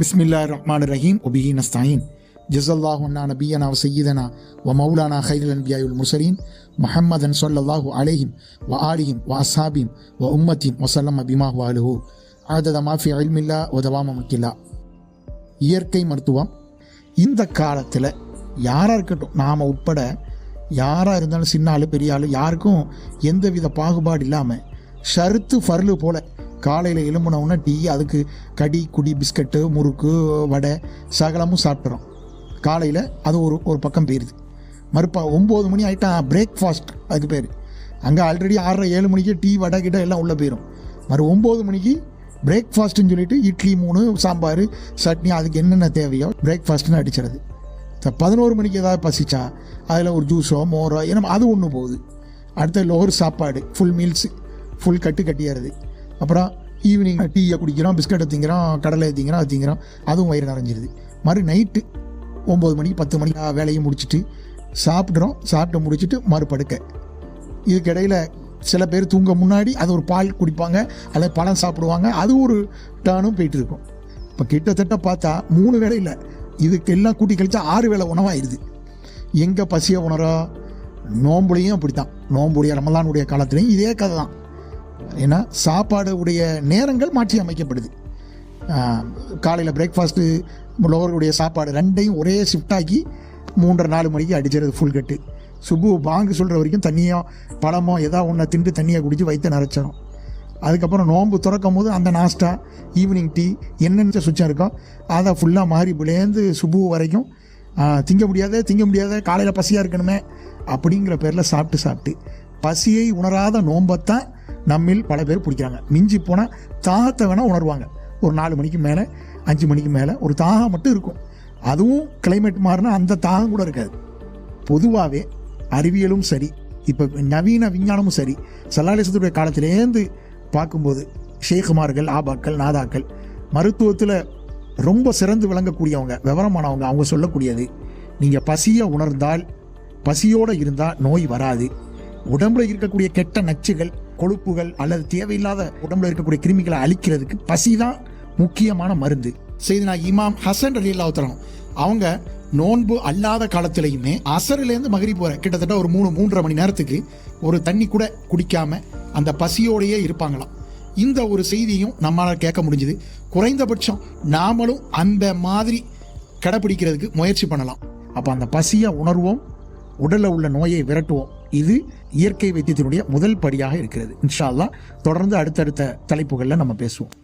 பிஸ்மில்லா ரஹ்மான் ரஹீம் ஒபிஹி நஸ்தாயின் ஜிசல்லாஹ் அண்ணா நபியனா சையீதனா வ மௌலானா ஹைரல் அன்பியாயுல் முசரீன் முஹம்மதன் சொல்லல்லாஹு அலேஹிம் வ ஆலிஹிம் வ அசாபிம் வ உம்மத்தின் வசல்லம் அபிமா வாலுஹூ ஆதத மாஃபி அல்மில்லா உதவாம முக்கில்லா இயற்கை மருத்துவம் இந்த காலத்தில் யாராக இருக்கட்டும் நாம் உட்பட யாராக இருந்தாலும் சின்ன ஆள் பெரிய ஆள் யாருக்கும் எந்தவித பாகுபாடு இல்லாமல் ஷருத்து ஃபர்லு போல் காலையில் எலும்புனவுன்னா டீ அதுக்கு கடி குடி பிஸ்கட்டு முறுக்கு வடை சகலமும் சாப்பிட்றோம் காலையில் அது ஒரு ஒரு பக்கம் போயிடுது மறுப்பா ஒம்பது மணி ஆகிட்டா பிரேக்ஃபாஸ்ட் அதுக்கு பேர். அங்கே ஆல்ரெடி ஆறரை ஏழு மணிக்கு டீ வடை கிட்ட எல்லாம் உள்ளே போயிடும் மறு ஒம்பது மணிக்கு பிரேக்ஃபாஸ்ட்டுன்னு சொல்லிட்டு இட்லி மூணு சாம்பார் சட்னி அதுக்கு என்னென்ன தேவையோ பிரேக்ஃபாஸ்ட்னு அடிச்சிடுது த- பதினோரு மணிக்கு ஏதாவது பசிச்சா அதில் ஒரு ஜூஸோ மோரோ ஏன்னா அது ஒன்று போகுது. அடுத்த லோவர் சாப்பாடு ஃபுல் மீல்ஸு ஃபுல் கட்டு கட்டிடுறது. அப்புறம் ஈவினிங் டீயை குடிக்கிறோம் பிஸ்கட்டை திங்கிறான் கடலை திங்கிறான் அது திங்கிறான். அதுவும் வயிறு நிறைஞ்சிருது. மறு நைட்டு ஒம்பது மணிக்கு பத்து மணிக்கு வேலையை முடிச்சுட்டு சாப்பிட்றோம். சாப்பிட்டு முடிச்சுட்டு மறுபடுக்க இதுக்கிடையில் சில பேர் தூங்க முன்னாடி அது ஒரு பால் குடிப்பாங்க அல்லது பழம் சாப்பிடுவாங்க. அது ஒரு டேர்னும் போயிட்டு இருக்கும் இப்போ கிட்டத்தட்ட பார்த்தா மூணு வேளை இல்லை. இதுக்கு எல்லாம் கூட்டி கழிச்சா ஆறு வேளை உணவாயிருது. எங்கே பசியை உணரோ? நோம்புலையும் அப்படி தான் நோம்புடைய ரமலானுடைய காலத்துலேயும் இதே கதை தான் ஏன்னா சாப்பாடு உடைய நேரங்கள் மாற்றி அமைக்கப்படுது. காலையில் பிரேக்ஃபாஸ்ட்டு லோவருடைய சாப்பாடு ரெண்டையும் ஒரே ஷிஃப்டாக்கி மூன்றரை நாலு மணிக்கு அடிச்சிருது ஃபுல் கட்டு சுப்பு பாங்கு சொல்கிற வரைக்கும் தண்ணியோ பழமோ எதா ஒன்றை திண்டு தண்ணியை குடித்து வயிற்ற நிறச்சிடும் அதுக்கப்புறம் நோன்பு திறக்கும் போது அந்த நாஸ்டா ஈவினிங் டீ என்னென்ன சுச்சம் இருக்கோ அதை ஃபுல்லாக மாறி விளையாந்து சுபு வரைக்கும் திங்க முடியாத திங்க முடியாத காலையில் பசியாக இருக்கணுமே அப்படிங்கிற பேரில் சாப்பிட்டு சாப்பிட்டு. பசியை உணராத நோம்பைத்தான் நம்மில் பல பேர் பிடிக்கிறாங்க மிஞ்சி போனால் தாகத்தை வேணால் உணர்வாங்க. ஒரு நாலு மணிக்கு மேலே அஞ்சு மணிக்கு மேலே ஒரு தாகம் மட்டும் இருக்கும். அதுவும் கிளைமேட் மாறினா அந்த தாகம் கூட இருக்காது. பொதுவாகவே அறிவியலும் சரி இப்போ நவீன விஞ்ஞானமும் சரி சல்லாலேசத்துடைய காலத்திலேருந்து பார்க்கும்போது ஷேகுமார்கள் ஆபாக்கள் நாதாக்கள் மருத்துவத்தில் ரொம்ப சிறந்து விளங்கக்கூடியவங்க விவரமானவங்க அவங்க சொல்லக்கூடியது நீங்கள் பசியை உணர்ந்தால் பசியோடு இருந்தால் நோய் வராது. உடம்புல இருக்கக்கூடிய கெட்ட நச்சுகள் கொழுப்புகள் அல்லது தேவையில்லாத உடம்புல இருக்கக்கூடிய கிருமிகளை அழிக்கிறதுக்கு பசி தான் முக்கியமான மருந்து. செய்தினா இமாம் ஹசன் அலி அல்லாத்தரம் அவங்க நோன்பு அல்லாத காலத்திலையுமே அசர்லேருந்து மகிரி போகிற கிட்டத்தட்ட ஒரு மூணு மூன்றரை மணி நேரத்துக்கு ஒரு தண்ணி கூட குடிக்காம அந்த பசியோடையே இருப்பாங்களாம். இந்த ஒரு செய்தியும் நம்மளால் கேட்க முடிஞ்சுது. குறைந்தபட்சம் நாமளும் அந்த மாதிரி கடைப்பிடிக்கிறதுக்கு முயற்சி பண்ணலாம். அப்போ அந்த பசியை உணர்வோம் உடலில் உள்ள நோயை விரட்டுவோம். இது இயற்கை வைத்தியத்தினுடைய முதல் படியாக இருக்கிறது. இன்ஷா தொடர்ந்து அடுத்தடுத்த தலைப்புகளில் நம்ம பேசுவோம்.